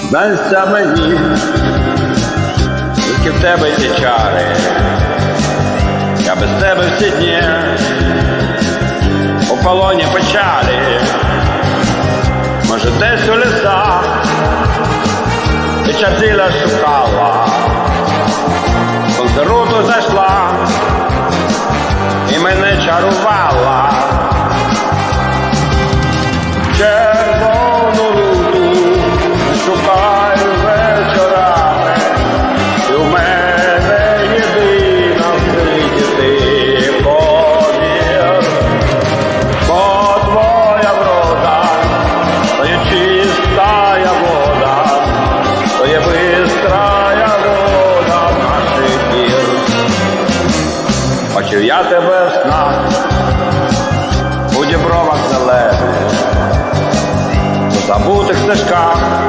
Знайся мені, тільки в тебе ті чари, я без тебе всі дні у полоні печалі, може десь у лісах ти чарділа шукала, бачив я тебе в снах, у дібровах зелених, забутих стежках,